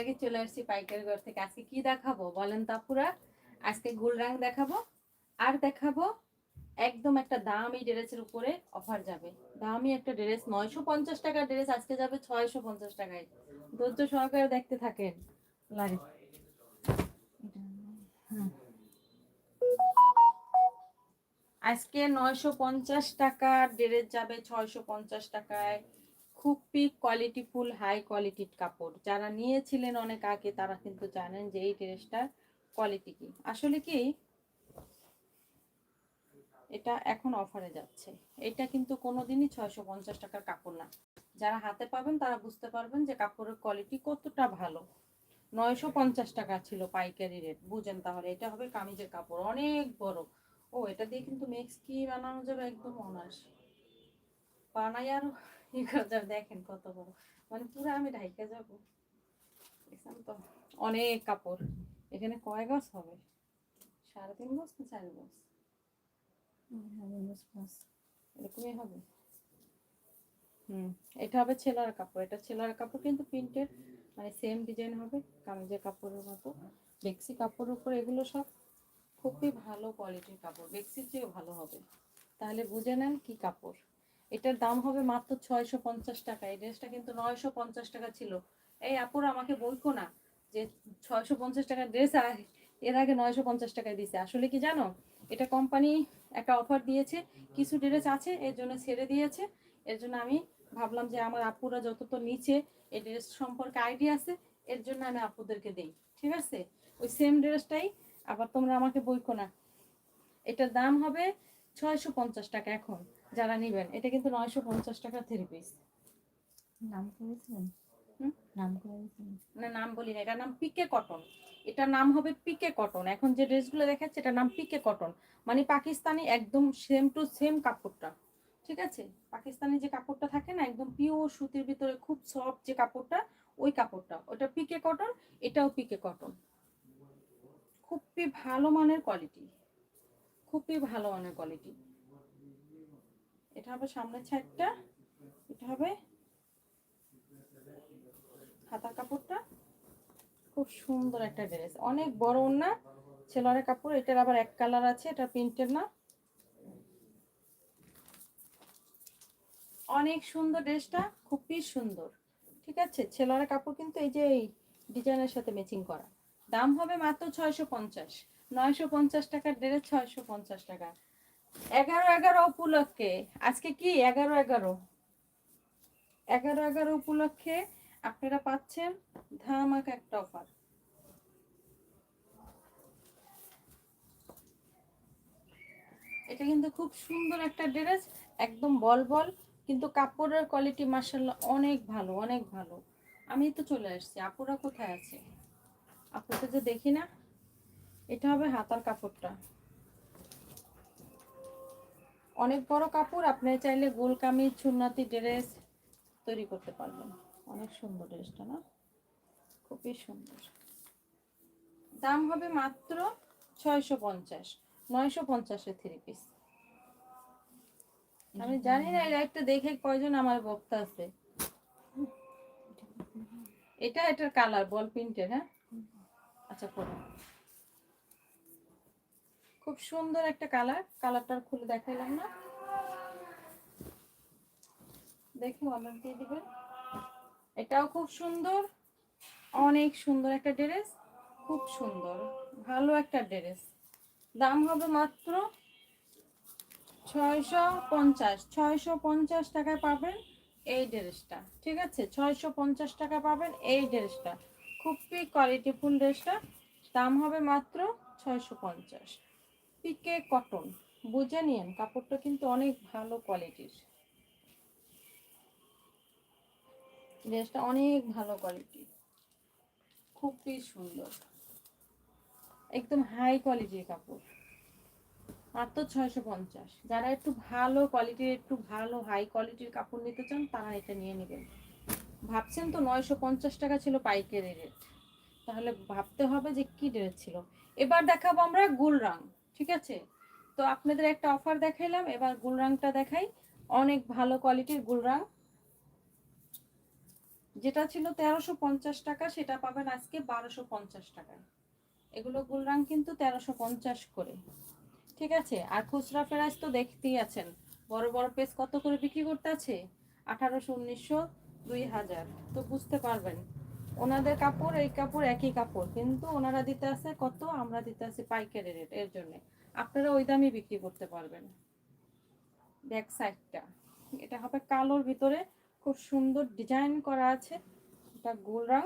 আগে চলে আসছি পাইকারি ঘর থেকে। আজকে কি দেখাবো বলেন তাপুরা আজকে গোল রং দেখাবো। আর দেখাবো একদম একটা দামি ড্রেসের উপরে অফার যাবে। দামি একটা ড্রেস, নয়শো পঞ্চাশ টাকার ড্রেস আজকে যাবে ছয়শো পঞ্চাশ টাকায়। ধৈর্য সহকারে দেখতে থাকেন। লাগে। আজকে নয়শো পঞ্চাশ টাকার ড্রেস যাবে ছয়শো পঞ্চাশ টাকায়। খুবই কোয়ালিটি ফুল হাই কোয়ালিটির কাপড়। যারা নিয়েছিলেন অনেক আগে, তারা কিন্তু জানেন যে এই ড্রেসটার কোয়ালিটি কি। আসলে কি, এটা এখন অফারে যাচ্ছে। এটা কিন্তু কোনোদিনই ছয়শো পঞ্চাশ টাকার কাপড় না। যারা হাতে পাবেন, তারা বুঝতে পারবেন যে কাপড়ের কোয়ালিটি কতটা ভালো। নয়শো পঞ্চাশ টাকা ছিল পাইকারি রেট বুঝেন তাহলে। এটা হবে কামিজের কাপড়, অনেক বড়। ও, এটা দিয়ে কিন্তু মেক্স কি বানানো যাবে? একদম অনার্স বানাই আর ই করা দেখেন কত বড়। মানে পুরো আমি ঢাইকে যাব। দেখছেন তো? অনেক কাপড়। এখানে কয় গজ হবে? সাড়ে তিন গজ না চার গজ? এরকমই হবে। হুম এটা হবে ছেলার কাপড়। এটা ছেলার কাপড় কিন্তু প্রিন্টের মানে সেম ডিজাইন হবে কামিজের কাপড়ের মতো। বেক্সি কাপড়ের উপর এগুলো সব খুবই ভালো কোয়ালিটির কাপড়। বেক্সির চেয়েও ভালো হবে। তাহলে বুঝে নেন কি কাপড়। এটার দাম হবে মাত্র ছয়শো পঞ্চাশ টাকা। এই ড্রেসটা কিন্তু নয়শো পঞ্চাশ টাকা ছিল। এই আপুর আমাকে বলকো না যে ছয়শো পঞ্চাশ টাকার ড্রেস এর আগে নয়শো পঞ্চাশ টাকায় দিছে। আসলে কি জানো? এটা কোম্পানি একটা অফার দিয়েছে, কিছু ড্রেস আছে, এর জন্য ছেড়ে দিয়েছে। এর জন্য আমি ভাবলাম যে আমার আপুরা যত তো নিচে এই ড্রেস সম্পর্কে আইডিয়া আছে, এর জন্য আমি আপুদেরকে দিই। ঠিক আছে? ওই সেম ড্রেসটাই আবার তোমরা আমাকে বইকো না। এটার দাম হবে ছয়শো পঞ্চাশ টাকা এখন। যারা নিবেন এটা কিন্তু নয়শো পঞ্চাশ টাকা থ্রি পিস নাম করেছিলেন? হুম? নাম করেছিলেন? মানে নাম বলি না এটার নাম পিকে কটন। এটার নাম হবে পিকে কটন। এখন যে ড্রেসগুলো দেখাচ্ছে এটার নাম পিকে কটন। মানে পাকিস্তানি একদম সেম টু সেম কাপড়টা। ঠিক আছে? পাকিস্তানি যে কাপড়টা থাকে না একদম পিওর সুতির ভিতরে খুব সফট যে কাপড়টা ওই কাপড়টা। ওটা পিকে কটন এটাও পিকে কটন। খুবই ভালো মানের কোয়ালিটি খুবই ভালো মানের কোয়ালিটি এটা হবে সামনের সাইডটা এটা হবে হাতার কাপড়টা। খুব সুন্দর একটা ড্রেস। অনেক বড় না, ছেলের কাপড়, এটার আবার এক কালার আছে, এটা প্রিন্টের না। অনেক সুন্দর ড্রেসটা, খুবই সুন্দর। ঠিক আছে? ছেলের কাপড় কিন্তু এই যে এই ডিজাইনের সাথে ম্যাচিং করা। দাম হবে মাত্র ছয়শো পঞ্চাশ। নয়শো পঞ্চাশ টাকার ড্রেস, ছয়শো পঞ্চাশ টাকা। এগারো এগারো উপলক্ষে। আজকে কি? এগারো এগারো। এগারো এগারো উপলক্ষে আপনারা পাচ্ছেন ধামাকা একটা অফার। এটা কিন্তু খুব সুন্দর একটা ড্রেস, একদম বল বল, কিন্তু কাপড়ের কোয়ালিটি মার্শাল্লাহ অনেক ভালো অনেক ভালো। আমি তো চলে আসছি। আপুরা কোথায় আছে? আপুকে যে দেখি না। এটা হবে হাতার কাপড়টা। অনেক বড় কাপড় আপনি চাইলে গোল কামিজ, সুন্নাতি ড্রেস তৈরি করতে পারবেন। অনেক সুন্দর ড্রেসটা, না? খুবই সুন্দর। দাম হবে মাত্র ছয়শো পঞ্চাশ, নয়শো পঞ্চাশের থ্রি পিস আমি জানি না, এই লাইটটা দেখে কয়জন আমার বক্তা আছে। এটা এটার কালার, বল প্রিন্টের হ্যাঁ? আচ্ছা পড়ো খুব সুন্দর একটা কালার। কালারটা খুলে দেখাইলাম না। দেখে অর্ডার দিয়ে দিবেন। এটাও খুব সুন্দর। অনেক সুন্দর একটা ড্রেস। খুব সুন্দর। ভালো একটা ড্রেস। দাম হবে মাত্র ছয়শো পঞ্চাশ। ছয়শো পঞ্চাশ টাকায় পাবেন এই ড্রেসটা। ঠিক আছে? ছয়শো পঞ্চাশ টাকা পাবেন এই ড্রেসটা। খুবই কোয়ালিটিফুল ড্রেসটা। দাম হবে মাত্র ছয়শো পঞ্চাশ। PK cotton. বুঝে নিন, কাপড়টা কিন্তু অনেক ভালো কোয়ালিটির ড্রেসটা অনেক ভালো কোয়ালিটি খুবই সুন্দর। একদম হাই কোয়ালিটির কাপড়। মাত্র ছয়শো পঞ্চাশ। যারা একটু ভালো কোয়ালিটির একটু ভালো হাই কোয়ালিটির কাপড় নিতে চান, তারা এটা নিয়ে নেবেন। ভাবছেন তো নয়শো পঞ্চাশ টাকা ছিল পাইকারি রেট তাহলে ভাবতে হবে যে কি ড্রেস ছিল। এবার দেখাবো আমরা গুল রং ঠিক আছে? তো আপনাদের একটা অফার দেখাইলাম, এবার গুল রংটা দেখাই। অনেক ভালো কোয়ালিটির গুল রং যেটা ছিল তেরোশো পঞ্চাশ টাকা, সেটা পাবেন আজকে বারোশো পঞ্চাশ টাকায় এগুলো গুলরাং কিন্তু তেরোশো পঞ্চাশ করে। ঠিক আছে? আর খুচরা প্রাইস তো দেখতেই আছেন। বড় বড় পেজ কত করে বিক্রি করতে আছে? আঠারোশো, উনিশশো, দুই হাজার। তো বুঝতে পারবেন। ওনাদের কাপড় এই কাপড় একই কাপড়। কিন্তু ওনারা দিতে আছে কত? আমরা দিতে আছি পাইকারি রেট এর জন্য। আপনারা ওই দামই বিক্রি করতে পারবেন। ব্যাক সাইডটা। এটা হবে কালোর ভিতরে খুব সুন্দর ডিজাইন করা আছে। এটা গোল রং।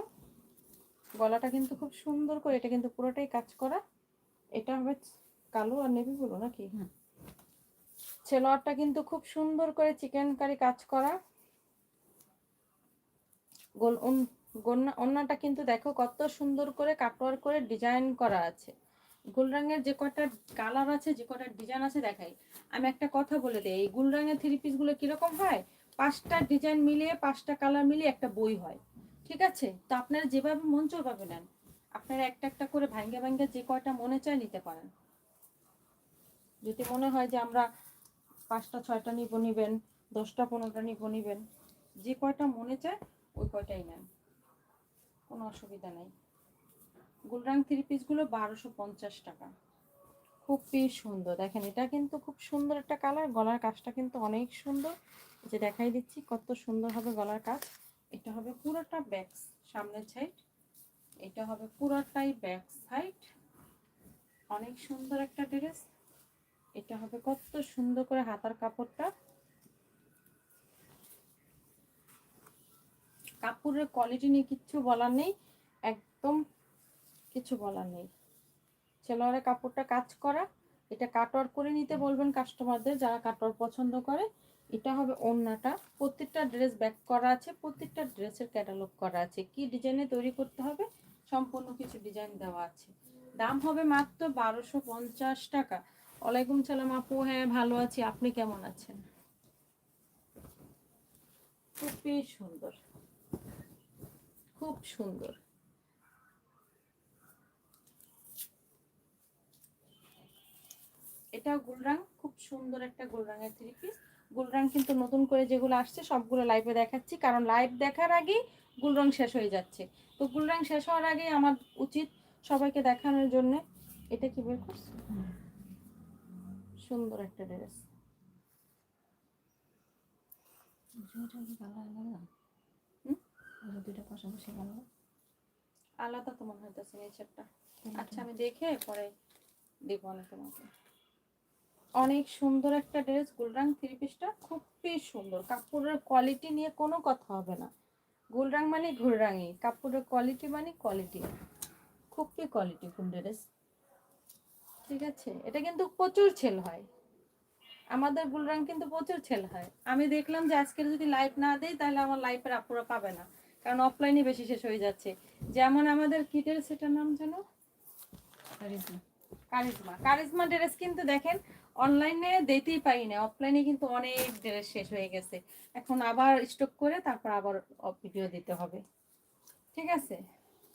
গলাটা কিন্তু খুব সুন্দর করে এটা কিন্তু পুরোটাই কাজ করা। এটা হবে কালো আর নেভি ব্লু নাকি। ছেলোয়ারটা কিন্তু খুব সুন্দর করে চিকেন কারি কাজ করা। গোল ওন্নাটা কিন্তু দেখো কত সুন্দর করে কাটওয়ার করে ডিজাইন করা আছে। গোল রঙের যে কটা কালার আছে, যে কটা ডিজাইন আছে দেখাই। আমি একটা কথা বলে দিই, এই গোল রঙের থ্রি পিসগুলো কীরকম হয়? পাঁচটা ডিজাইন মিলিয়ে পাঁচটা কালার মিলিয়ে একটা বই হয়। ঠিক আছে? তো আপনারা যেভাবে মন ভাবে নেন। আপনারা একটা একটা করে ভাঙ্গে ভাঙ্গে যে কয়টা মনে চায় নিতে পারেন। যদি মনে হয় যে আমরা পাঁচটা, ছয়টা নিব, নিবেন, দশটা, পনেরোটা নিব, নিবেন, যে কয়টা মনে চায়, ওই কয়টাই নেন। কোনো অসুবিধা নেই। গুলরাং থ্রি পিসগুলো বারোশো পঞ্চাশ টাকা। খুবই সুন্দর। দেখেন, এটা কিন্তু খুব সুন্দর একটা কালার গলার কাজটা কিন্তু অনেক সুন্দর। যে দেখাই দিচ্ছি, কত সুন্দর হবে গলার কাজ। এটা হবে পুরোটা ব্যাক সামনের সাইড এটা হবে পুরোটাই ব্যাক সাইড অনেক সুন্দর একটা ড্রেস এটা হবে কত সুন্দর করে হাতার কাপড়টা। কাপড়ের কোয়ালিটি নিয়ে কিচ্ছু বলার নেই, একদম কিছু বলার নেই। সেলোয়ারের কাপড়টা কাজ করা, এটা কাটওয়ার করে নিতে বলবেন কাস্টমারদের যারা কাটওয়ার পছন্দ করে। এটা হবে ওড়নাটা। প্রত্যেকটা ড্রেস ব্যাক করা আছে, প্রত্যেকটা ড্রেসের ক্যাটালগ করা আছে। কি ডিজাইনে তৈরি করতে হবে? সম্পূর্ণ কিছু ডিজাইন দেওয়া আছে। দাম হবে মাত্র বারোশো পঞ্চাশ টাকা। ওয়ালাইকুম সালাম আপু হ্যাঁ ভালো আছি। আপনি কেমন আছেন? খুবই সুন্দর। খুব সুন্দর। এটা গুলরাং, খুব সুন্দর একটা গুলরাঙের থ্রি পিস গুলরাং কিন্তু নতুন করে যেগুলো আসছে, সবগুলো লাইভে দেখাচ্ছি, কারণ লাইভ দেখার আগেই গুলরং শেষ হয়ে যাচ্ছে। তো গুলরাং শেষ হওয়ার আগেই আমার উচিত সবাইকে দেখানোর জন্য এটা কি বের করছে। সুন্দর একটা ড্রেস দুইটা পাশাপাশি কালার আলাদা তো মনে হইতেছে নিচেরটা আচ্ছা আমি দেখে পরে দেখব না তোমাকে। অনেক সুন্দর একটা ড্রেস গুলরাং থ্রি পিসটা খুবই সুন্দর। কাপড়ের কোয়ালিটি নিয়ে কোনো কথা হবে না। গুলরাং মানে গুলরাঙই। কাপড়ের কোয়ালিটি মানে কোয়ালিটি খুবই কোয়ালিটি ফুল ড্রেস। ঠিক আছে? এটা কিন্তু প্রচুর সেল হয়। আমাদের গুলরাং কিন্তু প্রচুর সেল হয়। আমি দেখলাম যে আজকে যদি লাইভ না দেয় তাহলে আমার লাইফের আপুরা পাবে না। কারণ অফলাইনে বেশি শেষ হয়ে যাচ্ছে। যেমন আমাদের কিটের সেটার নাম জানো কারিজমা। কারিজমা। কারিজমা ড্রেস কিন্তু দেখেন অনলাইনে দিতেই পারি না। অফলাইনে কিন্তু অনেক ড্রেস শেষ হয়ে গেছে। এখন আবার স্টক করে তারপর আবার ভিডিও দিতে হবে। ঠিক আছে?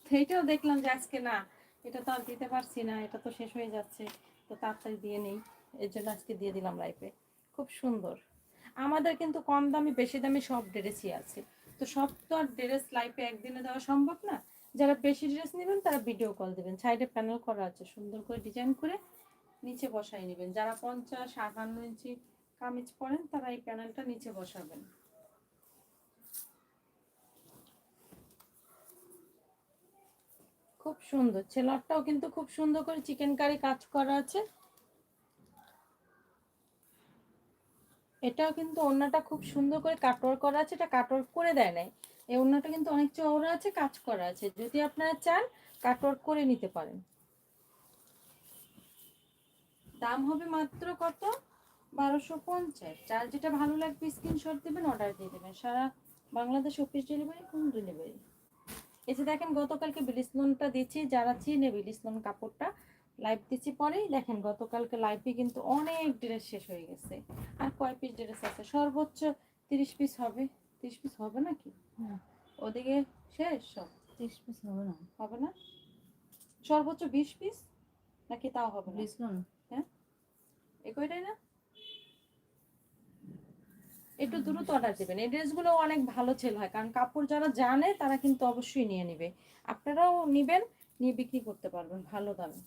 সেইটাও দেখলাম যে আজকে না, এটা তো আর দিতে পারছি না, এটা তো শেষ হয়ে যাচ্ছে। তো তাড়াতাড়ি দিয়ে নেই। এর জন্য আজকে দিয়ে দিলাম লাইফে খুব সুন্দর। আমাদের কিন্তু কম দামি, বেশি দামি সব ড্রেসই আছে। তো সব তো আর ড্রেস লাইফে একদিনে দেওয়া সম্ভব না। যারা বেশি ড্রেস নেবেন, তারা ভিডিও কল দেবেন। সাইডে প্যানেল করা আছে, সুন্দর করে ডিজাইন করে নিচে বসাই নেবেন। যারা পঞ্চাশ, আটান্ন ইঞ্চি কামিজ পরেন, তারা এই প্যানেলটা নিচে বসাবেন। খুব সুন্দর। ছেলারটাও কিন্তু খুব সুন্দর করে চিকেন কারি কাজ করা আছে। এটাও কিন্তু ওড়নাটা খুব সুন্দর করে কাটওয়ার করা আছে, এটা কাটওয়ার করে দেয় নাই। এই ওড়নাটা কিন্তু অনেক চওড়া আছে, কাজ করা আছে। যদি আপনারা চান কাটওয়ার করে নিতে পারেন। দাম হবে মাত্র কত? বারোশো পঞ্চাশ। যার যেটা ভালো লাগবে স্ক্রিনশট দেবেন অর্ডার দিয়ে দেবেন। সারা বাংলাদেশ অফিস ডেলিভারি কোন ডেলিভারি এসে দেখেন, গতকালকে বিলিস লোনটা দিচ্ছি যারা চিনে বিলিস লোন কাপড়টা লাইভ দিচ্ছি পরেই দেখেন গতকালকে লাইভে কিন্তু অনেক ড্রেস শেষ হয়ে গেছে। আর কয় পিস ড্রেস আছে? সর্বোচ্চ তিরিশ পিস হবে। তিরিশ পিস হবে নাকি হুম। ওদিকে শেষ সব? তিরিশ পিস হবে না। হবে না? সর্বোচ্চ বিশ পিস নাকি তাও হবে না? ডিসকাউন্ট এ কয়টাই না? একটু দ্রুত অর্ডার দেবেন। এই ড্রেসগুলো অনেক ভালো সেল হয়। কারণ কাপড় যারা জানে তারা কিন্তু অবশ্যই নিয়ে নেবে। আপনারাও নেবেন নিয়ে বিক্রি করতে পারবেন। ভালো দামে।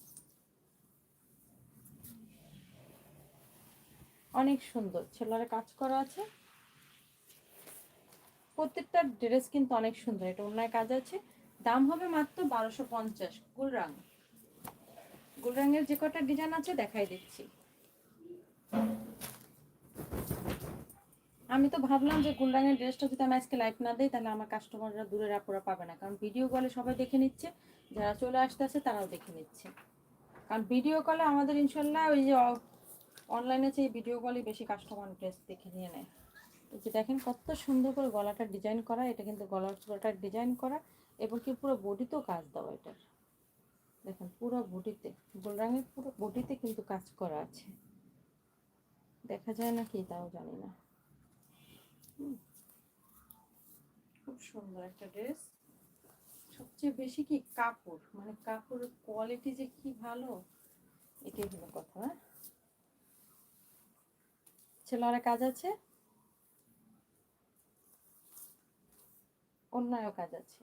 অনেক সুন্দর। ছেলের কাজ করা আছে। প্রত্যেকটা ড্রেস কিন্তু অনেক সুন্দর। এটা অন্যায় কাজ আছে। দাম হবে মাত্র বারোশো পঞ্চাশ। গুলরাং। গুলরাঙের যে কটা ডিজাইন আছে দেখাই দিচ্ছি। আমি তো ভাবলাম যে গুলরাঙের ড্রেসটা যদি আমি আজকে লাইভ না দিই, তাহলে আমার কাস্টমাররা দূরের আপুরা পাবে না। কারণ ভিডিও কলে সবাই দেখে নিচ্ছে। যারা চলে আসতে আছে তারাও দেখে নিচ্ছে। কারণ ভিডিও কলে আমাদের ইনশাল্লাহ ওই যে অনলাইনে চেয়ে ভিডিও কলই বেশি কাস্টমার ড্রেস দেখে নিয়ে নেয়। এই যে দেখেন কত সুন্দর করে গলাটা ডিজাইন করা, এটা কিন্তু গলার পুরোটা ডিজাইন করা, এবং কি পুরো বডিতেও কাজ দেওয়া এটার। দেখেন পুরো বডিতে গোলরাঙের পুরো বডিতে কিন্তু কাজ করা আছে। দেখা যায় না কি তাও জানি না। খুব সুন্দর একটা ড্রেস সবচেয়ে বেশি কি কাপড়? মানে কাপড়ের কোয়ালিটি যে কি ভালো? এটাই হলো কথা হ্যাঁ? ছেলেরা কাজ আছে। অন্যায় কাজ আছে।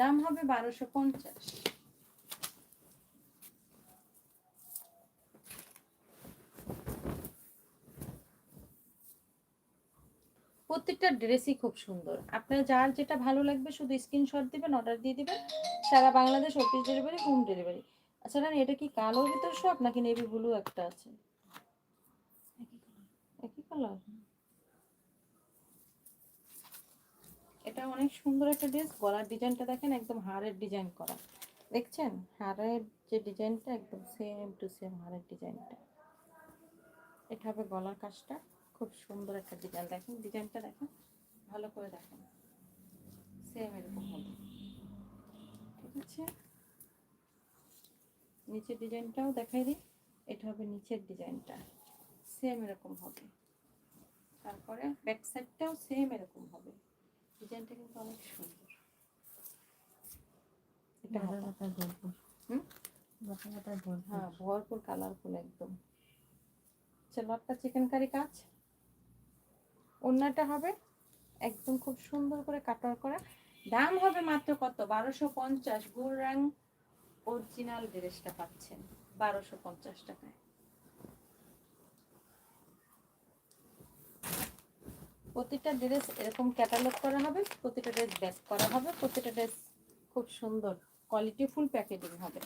দাম হবে বারোশো পঞ্চাশ। প্রত্যেকটা ড্রেসই খুব সুন্দর। আপনার যার যেটা ভালো লাগবে শুধু স্ক্রিনশট দিবেন অর্ডার দিয়ে দিবেন। সারা Bangladesh office delivery home delivery আচ্ছা এটা কি কালোর ভিতর সব নাকি নেভি ব্লু একটা আছে? কালার এটা অনেক সুন্দর একটা ড্রেস গলার ডিজাইনটা দেখেন, একদম হাড়ের ডিজাইন করা। দেখছেন? হাড়ের যে ডিজাইনটা একদম সেম টু সেম হাড়ের ডিজাইনটা এটা হবে গলার কাজটা। খুব সুন্দর একটা ডিজাইন দেখেন ডিজাইনটা দেখেন। ভালো করে দেখেন। সেম এরকম হবে। ঠিক আছে? নিচের ডিজাইনটাও দেখাই দিই। এটা হবে নিচের ডিজাইনটা সেম এরকম হবে। তারপরে ব্যাক সাইডটাও সেম এরকম হবে। ডিজাইনটা কিন্তু অনেক সুন্দর। এটা। বাটার ভরপুর হুম? হ্যাঁ ভরপুর কালারফুল একদম। সেলোয়ারটা চিকেন কারি কাজ। অন্যটা হবে একদম খুব সুন্দর করে কাটার করা। দাম হবে মাত্র কত? বারোশো পঞ্চাশ। গুলরাং অরিজিনাল ড্রেসটা পাচ্ছেন। বারোশো পঞ্চাশ টাকায়। প্রতিটা ড্রেস এরকম ক্যাটালগ করা হবে, প্রতিটা ড্রেস ব্যাক করা হবে, প্রতিটা ড্রেস খুব সুন্দর কোয়ালিটি ফুল প্যাকেজিং হবে।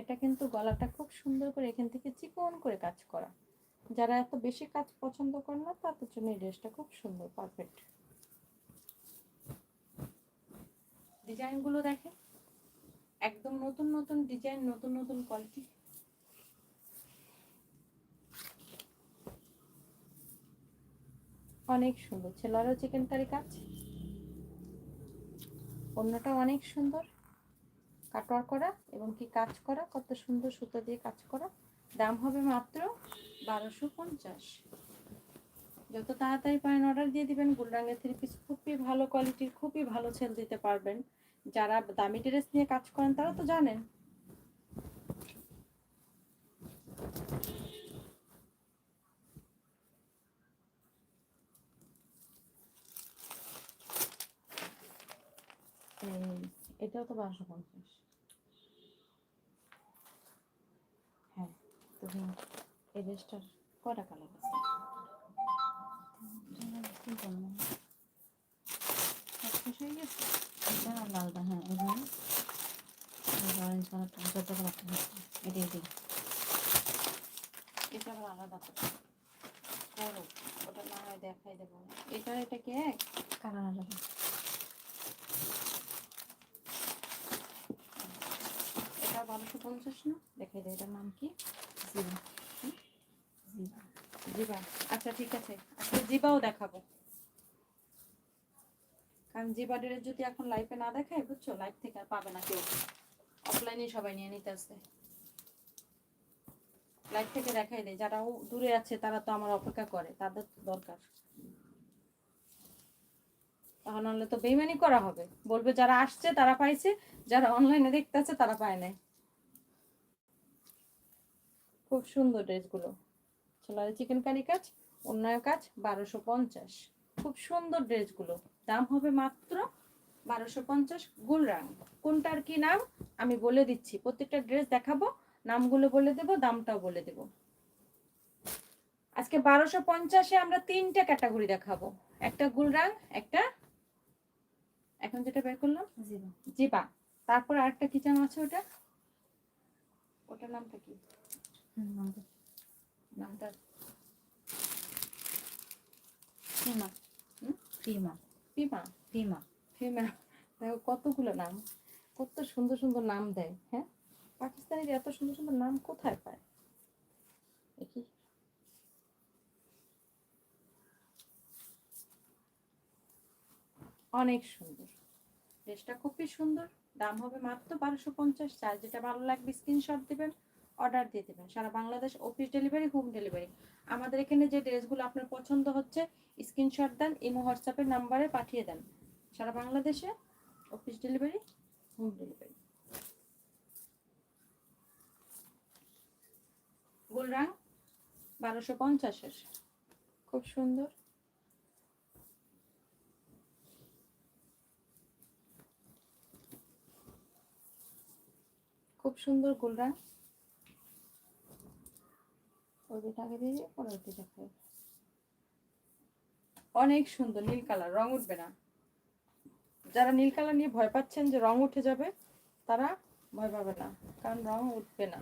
এটা কিন্তু গলাটা খুব সুন্দর করে এখান থেকে চিকন করে কাজ করা। যারা এত বেশি কাজ পছন্দ করে না, তাদের জন্য এই ড্রেসটা খুব সুন্দর পারফেক্ট ডিজাইনগুলো দেখে একদম নতুন নতুন ডিজাইন, নতুন নতুন কোয়ালিটি অনেক সুন্দর। ছেলেরও চিকেন কারি কাজ অন্যটা অনেক সুন্দর। কাটওয়ার করা এবং কি কাজ করা, কত সুন্দর সুতো দিয়ে কাজ করা। দাম হবে মাত্র বারোশো পঞ্চাশ। যত তাড়াতাড়ি পারেন অর্ডার দিয়ে দিবেন। গুলরাঙ্গের থ্রি পিস খুবই ভালো কোয়ালিটির খুবই ভালো সেল দিতে পারবেন। যারা দামি ড্রেস নিয়ে কাজ করেন তারা তো জানেন এই, এটাও তো বারোশো পঞ্চাশ। হ্যাঁ তুমি এই ড্রেসটার কয়টা কালার আছে? হয়ে এটা লালটা হ্যাঁ এখানে অরেঞ্জ কালারটা যত কালারটা এটাই এটা আবার আলাদা করে করো ওটা না হয় দেখাই দেবো এটা এটা কি এক কালার আলাদা এটা বারোশো পঞ্চাশ না দেখাই দেয় এটার নাম কি? জিরো জিবা। আচ্ছা ঠিক আছে। আজকে জিবাও দেখাবো। কারণ জিবা ডেরের যদি এখন লাইফে না দেখায়, বুঝছ? লাইফ থেকে আর পাবে না কেউ। অফলাইনে সবাই নিয়ে নিতে আসবে। লাইফ থেকে দেখাই দেয়। যারা দূরে আছে, তারা তো আমার অপেক্ষা করে। তাদের দরকার। তাহলে তো বেইমানি করা হবে। বলবে যারা আসছে, তারা পাইছে। যারা অনলাইনে দেখতে আছে তারা পায় নাই। খুব সুন্দর ড্রেসগুলো। ছোলার চিকেন কারি কাজ অন্যায় কাজ বারোশো পঞ্চাশ। খুব সুন্দর ড্রেসগুলো। দাম হবে মাত্র বারোশো পঞ্চাশ গুলরাং কোনটার কি নাম? আমি বলে দিচ্ছি। প্রত্যেকটা ড্রেস দেখাবো নামগুলো বলে দেবো দামটাও বলে দেবো। আজকে বারোশো পঞ্চাশে আমরা তিনটে ক্যাটাগরি দেখাবো। একটা গুলরাং একটা এখন যেটা বের করলাম? জিবা। তারপর আরেকটা কি জানো আছে ওটা? ওটার নামটা কি? ফিমা হুম? ফিমা পিমা ফিমা ফিমা দেখো কতগুলো নাম কত সুন্দর সুন্দর নাম দেয় হ্যাঁ পাকিস্তানির এত সুন্দর সুন্দর নাম কোথায় পায় দেখি অনেক সুন্দর। ড্রেসটা খুবই সুন্দর। দাম হবে মাত্র বারোশো পঞ্চাশ। চার যেটা ভালো লাগবে স্ক্রিনশট দিবেন। অর্ডার দিয়ে দেবেন। সারা Bangladesh office delivery home delivery আমাদের এখানে যে ড্রেসগুলো আপনার পছন্দ হচ্ছে স্ক্রিনশট দেন ইমো হোয়াটসঅ্যাপের নাম্বারে পাঠিয়ে দেন। সারা বাংলাদেশে অফিস ডেলিভারি হোম ডেলিভারি গোলরাং বারোশো পঞ্চাশের। খুব সুন্দর। খুব সুন্দর গোলরাং ওই আগে দিয়ে দিয়ে পরে ওইটা দেখাই অনেক সুন্দর নীল কালার, রং উঠবে না। যারা নীল কালার নিয়ে ভয় পাচ্ছেন যে রং উঠে যাবে, তারা ভয় পাবে না, কারণ রং উঠবে না।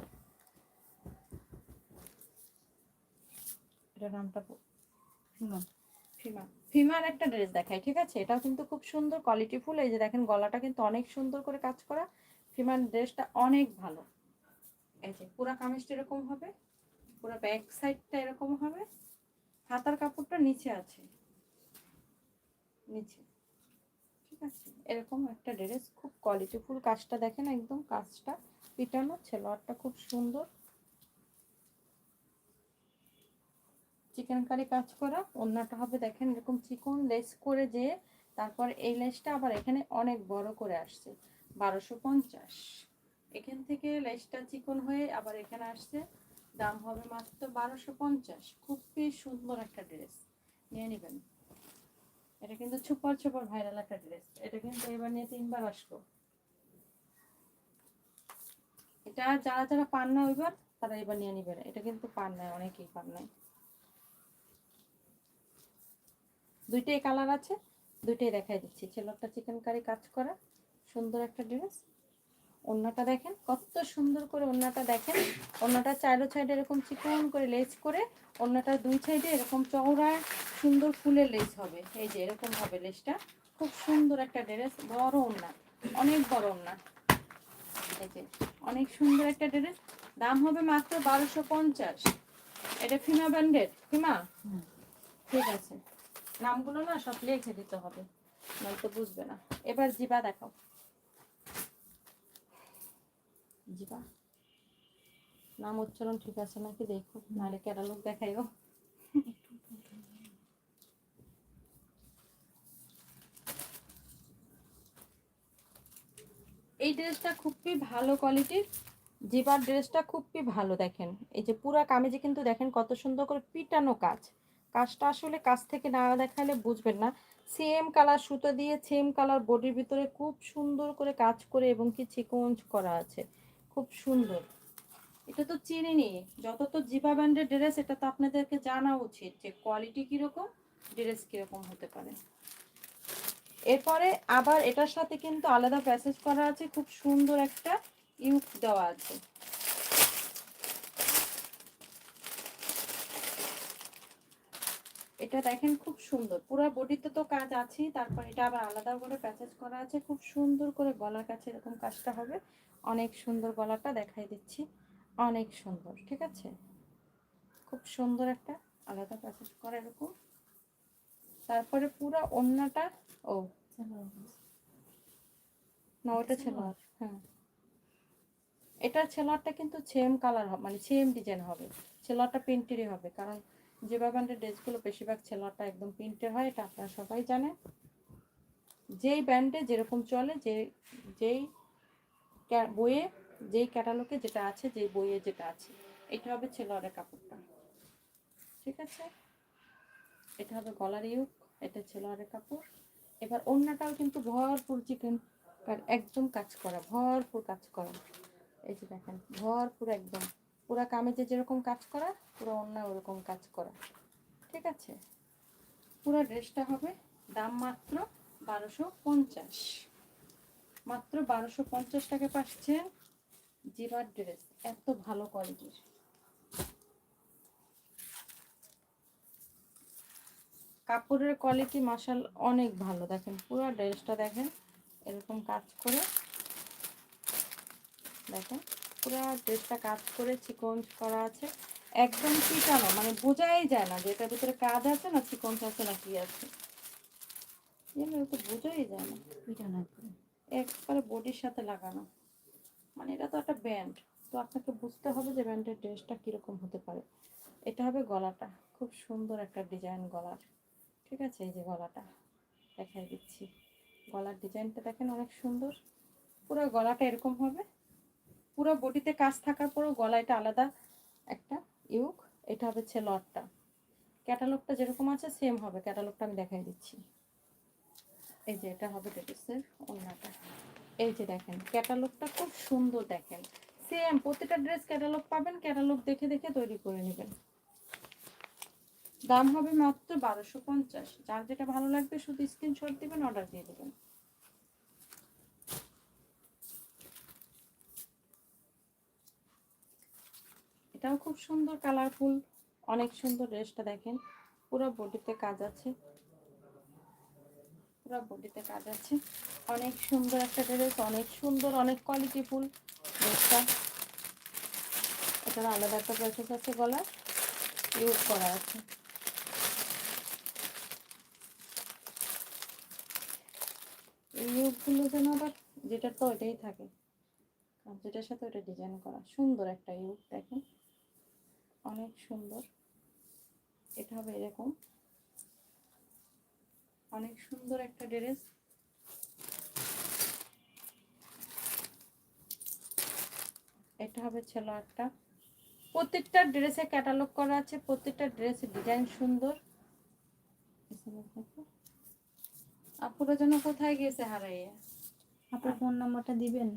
ফিমার একটা ড্রেস দেখায় ঠিক আছে? এটাও কিন্তু খুব সুন্দর কোয়ালিটি ফুল এই যে দেখেন, গলাটা কিন্তু অনেক সুন্দর করে কাজ করা। ফিমার ড্রেসটা অনেক ভালো। এই যে, পুরা কামিজটা এরকম হবে। পুরো ব্যাক সাইডটা এরকম হবে। হাতার কাপড়টা নিচে আছে। নিচে। ঠিক আছে? এরকম একটা ড্রেস খুব কোয়ালিটি ফুল কাজটা দেখেন একদম কাজটা। পিটানো ছেলোয়ারটা খুব সুন্দর। চিকেন কারি কাজ করা। অন্যটা হবে দেখেন এরকম চিকন লেস করে যে তারপর এই লেসটা আবার এখানে অনেক বড় করে আসছে। বারোশো পঞ্চাশ। এখান থেকে লেসটা চিকন হয়ে আবার এখানে আসছে। দাম হবে মাত্র বারোশো পঞ্চাশ। খুবই সুন্দর একটা ড্রেস। নিয়ে নেবেন। এটা কিন্তু ছুপার ছুপার ভাইরাল একটা ড্রেস। এটা কিন্তু এবার নিয়ে তিনবার আসলো এটা যারা যারা পান না ওইবার তারা এবার নিয়ে নিবেন এটা কিন্তু পান নাই অনেকেই পান নাই দুইটাই কালার আছে, দুইটাই দেখাই দিচ্ছি। ছেলেটা চিকেন কারি কাজ করা। সুন্দর একটা ড্রেস। ওন্নাটা দেখেন কত সুন্দর করে ওন্নাটা দেখেন। ওন্নাটা চারো সাইডে এরকম চিকন করে লেস করে ওন্নাটা দুই সাইডে এরকম চওড়া সুন্দর ফুলের লেস হবে। এই যে এরকম হবে লেসটা খুব সুন্দর একটা ড্রেস বড় ওন্না অনেক বড় ওন্না এই যে অনেক সুন্দর একটা ড্রেস দাম হবে মাত্র বারোশো পঞ্চাশ। এটা ফিমা ব্যান্ডেড ফিমা। ঠিক আছে। নামগুলো না সব লিখে দিতে হবে নয়তো বুঝবে না। এবার জিবা দেখাও। জিবা নাম উচ্চারণ ঠিক আছে নাকি? দেখো, নাহলে ক্যাটালগ দেখাইও এই ড্রেসটা খুবই ভালো কোয়ালিটির জিবার ড্রেসটা খুবই ভালো দেখেন। এই যে পুরা কামিজে কিন্তু দেখেন কত সুন্দর করে পিটানো কাজ। কাজটা আসলে কাজ থেকে না দেখালে বুঝবেন না। সেম কালার সুতো দিয়ে সেম কালার বডির ভিতরে খুব সুন্দর করে কাজ করে এবং কি চিকন করা আছে। খুব সুন্দর। এটা তো চিনিনি। যত তো জিবা ব্র্যান্ডের ড্রেস, এটা তো আপনাদেরকে জানা উচিত যে কোয়ালিটি কীরকম ড্রেস কীরকম হতে পারে। এরপরে আবার এটার সাথে কিন্তু আলাদা প্যাসেজ করা আছে, খুব সুন্দর একটা ইউক দেওয়া আছে। এটা দেখেন খুব সুন্দর। পুরো বডিতে তো কাজ আছেই, তারপর এটা আবার আলাদা করে প্যাচেজ করা আছে, খুব সুন্দর করে গলার কাছে এরকম কাজটা হবে। অনেক সুন্দর গলাটা দেখাই দিচ্ছি। অনেক সুন্দর, ঠিক আছে? খুব সুন্দর একটা আলাদা প্যাচেজ করা এরকম। তারপরে পুরো অন্যটা ও, না, ওটা ছিল হ্যাঁ। এটার ছেলারটা কিন্তু সেম কালার হবে মানে সেম ডিজাইন হবে। ছেলারটা প্রিন্টেরই হবে, কারণ যে ব্যান্ডের ড্রেসগুলো বেশিরভাগ ছেলারটা একদম প্রিন্টের হয়, এটা আপনারা সবাই জানেন। যেই ব্যান্ডে যেরকম চলে, যে, যেই বইয়ে যেই ক্যাটালগে যেটা আছে, যেই বইয়ে যেটা আছে, এটা হবে ছেলারের কাপড়টা। ঠিক আছে? এটা হবে গলার ইউক এটা ছেলোয়ারের কাপড়। এবার অন্যটাও কিন্তু ভরপুর চিকেন একদম কাজ করা, ভরপুর কাজ করা। এই যে দেখেন, ভরপুর একদম। পুরা কামিজে যেরকম কাজ করা, পুরো অন্য ওরকম কাজ করা। ঠিক আছে? পুরো ড্রেসটা হবে দাম মাত্র বারোশো পঞ্চাশ। মাত্র বারোশো পঞ্চাশ টাকা পাচ্ছেন জিবার ড্রেস। এত ভালো কোয়ালিটির কাপড়ের কোয়ালিটি মাসাল অনেক ভালো। দেখেন, পুরো ড্রেসটা দেখেন, এরকম কাজ করে। দেখেন, পুরো ড্রেসটা কাজ করে চিকন করা আছে। একদম চিটানো মানে বোঝাই যায় না যে এটার ভিতরে কাজ আছে না চিকন আছে না কি আছে। বোঝাই যায় না। পিঠা না করে একবারে বডির সাথে লাগানো। মানে এটা তো একটা ব্যান্ড। তো আপনাকে বুঝতে হবে যে ব্যান্ডের ড্রেসটা কীরকম হতে পারে। এটা হবে গলাটা। খুব সুন্দর একটা ডিজাইন গলার। ঠিক আছে? এই যে গলাটা দেখাই দিচ্ছি। গলার ডিজাইনটা দেখেন অনেক সুন্দর। পুরো গলাটা এরকম হবে। পুরো বডিতে কাজ থাকার পরও গলাটা আলাদা একটা ইউক। এটা হবে ছেলটটা ক্যাটালগটা যেরকম আছে, সেম হবে। ক্যাটালগটা আমি দেখাই দিচ্ছি। এই যে এটা হবে ড্রেসের ওড়নাটা। এই যে দেখেন ক্যাটালগটা খুব সুন্দর দেখেন। সেম প্রতিটা ড্রেস ক্যাটালগ পাবেন ক্যাটালগ দেখে দেখে তৈরি করে নেবেন। দাম হবে মাত্র বারোশো পঞ্চাশ। যার যেটা ভালো লাগবে শুধু স্ক্রিনশট দিবেন অর্ডার দিয়ে দেবেন। এটাও খুব সুন্দর কালারফুল অনেক সুন্দর ড্রেসটা দেখেন। পুরো বডিতে কাজ আছে। পুরো বডিতে কাজ আছে। অনেক সুন্দর একটা ড্রেস অনেক সুন্দর, অনেক কোয়ালিটিফুল ড্রেসটা। এটার আলাদা একটা প্রসেস আছে গলার। ইউজ করা আছে। এই ইউজগুলো যেন আবার যেটা তো ওইটাই থাকে। আর যেটার সাথে ওটা ডিজাইন করা। সুন্দর একটা ইউজ দেখেন। অনেক সুন্দর। এটা হবে এরকম। অনেক সুন্দর একটা ড্রেস। এটা হবে ছেলে একটা প্রত্যেকটা ড্রেসে ক্যাটালগ করা আছে প্রত্যেকটা ড্রেসের ডিজাইন সুন্দর। আপুরা যেন কোথায় গেছে হারাইয়া। আপনার ফোন নাম্বারটা দিবেন?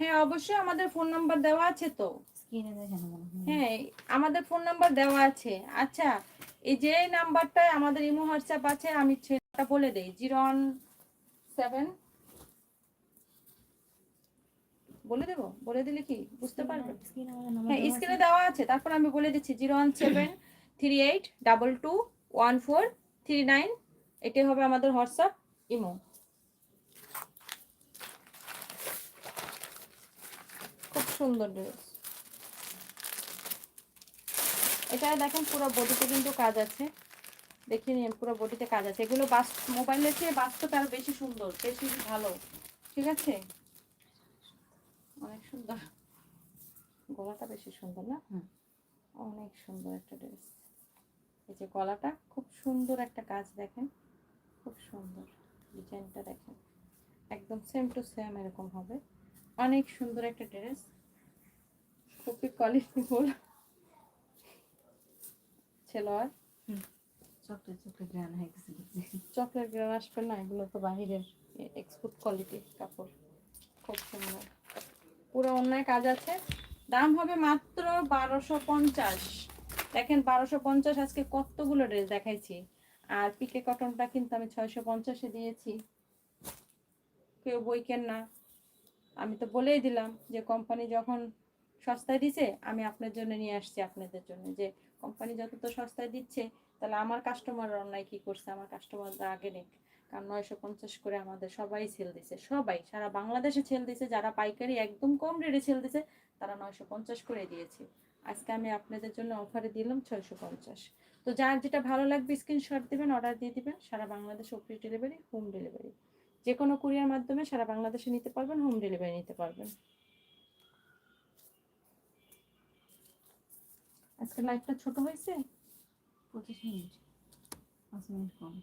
হ্যাঁ অবশ্যই আমাদের ফোন নাম্বার দেওয়া আছে তো। স্ক্রিনে দেখেন হ্যাঁ আমাদের ফোন নাম্বার দেওয়া আছে। আচ্ছা এই যে নাম্বারটায় আমাদের ইমো হোয়াটসঅ্যাপ আছে আমি সেটা বলে দেই। Zero one seven. বলে দেবো? বলে দিলে কি? বুঝতে পারবে? হ্যাঁ স্ক্রিনে দেওয়া আছে। তারপর আমি বলে দিচ্ছি zero one seven three eight double two one four three nine. এটাই হবে আমাদের হোয়াটসঅ্যাপ ইমো। খুব সুন্দর ড্রেস। এটা দেখেন পুরো বডিতে কিন্তু কাজ আছে। দেখে নিন পুরো বডিতে কাজ আছে। এগুলো বাস মোবাইলের চেয়ে বাস্তবে আরও বেশি সুন্দর বেশি ভালো। ঠিক আছে? অনেক সুন্দর। গলাটা বেশি সুন্দর না। অনেক সুন্দর একটা ড্রেস। এই যে গলাটা খুব সুন্দর একটা কাজ দেখেন। খুব সুন্দর ডিজাইনটা দেখেন। একদম সেম টু সেম এরকম হবে। অনেক সুন্দর একটা ড্রেস। খুবই কোয়ালিটিফুল ছেলোয়ার চকলেট চকলেট গ্রান হয়ে গেছে চকলেট গ্রান আসবে না এগুলো তো বাহিরের এক্সপোর্ট কোয়ালিটি কাপড়। খুব সুন্দর। পুরো অন্যায় কাজ আছে। দাম হবে মাত্র বারোশো পঞ্চাশ। দেখেন বারোশো পঞ্চাশ আজকে কতগুলো ড্রেস দেখাইছি। আর পিকে কটনটা কিন্তু আমি ছয়শো পঞ্চাশে দিয়েছি। কেউ বই কেন না। আমি তো বলেই দিলাম যে কোম্পানি যখন সস্তায় দিছে আমি আপনার জন্য নিয়ে আসছি আপনাদের জন্য। যে কোম্পানি যত তো সস্তায় দিচ্ছে, তাহলে আমার কাস্টমার অন্যায় কি করছে? আমার কাস্টমাররা আগে নেক। কারণ নয়শো পঞ্চাশ করে আমাদের সবাই সেল দিছে, সবাই। সারা বাংলাদেশে সেল দিছে, যারা পাইকারি একদম কম রেটে সেল দিছে, তারা নয়শো পঞ্চাশ করে দিয়েছে। আজকে আমি আপনাদের জন্য অফারে দিলাম ছয়শো পঞ্চাশ। তো যার যেটা ভালো লাগবে স্ক্রিনশট দিবেন অর্ডার দিয়ে দিবেন। সারা বাংলাদেশে ফ্রি ডেলিভারি হোম ডেলিভারি যে কোনো কুরিয়ার মাধ্যমে সারা বাংলাদেশে নিতে পারবেন হোম ডেলিভারি নিতে পারবেন। আজকে লাইভটা ছোট হয়েছে? পঁচিশ মিনিট। পাঁচ মিনিট কম।